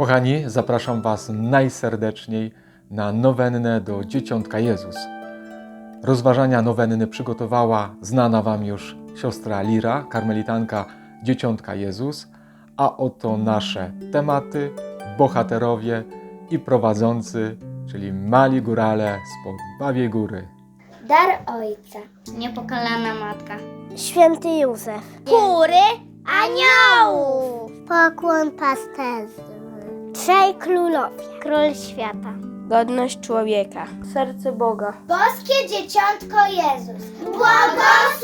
Kochani, zapraszam Was najserdeczniej na nowennę do Dzieciątka Jezus. Rozważania nowenny przygotowała znana Wam już siostra Lira, karmelitanka Dzieciątka Jezus, a oto nasze tematy, bohaterowie i prowadzący, czyli mali górale spod Bawiej Góry. Dar Ojca. Niepokalana matka. Święty Józef. Kury aniołów. Pokłon pasterzy. Trzej królowie. Król świata. Godność człowieka. Serce Boga. Boskie Dzieciątko Jezus. Błogosław!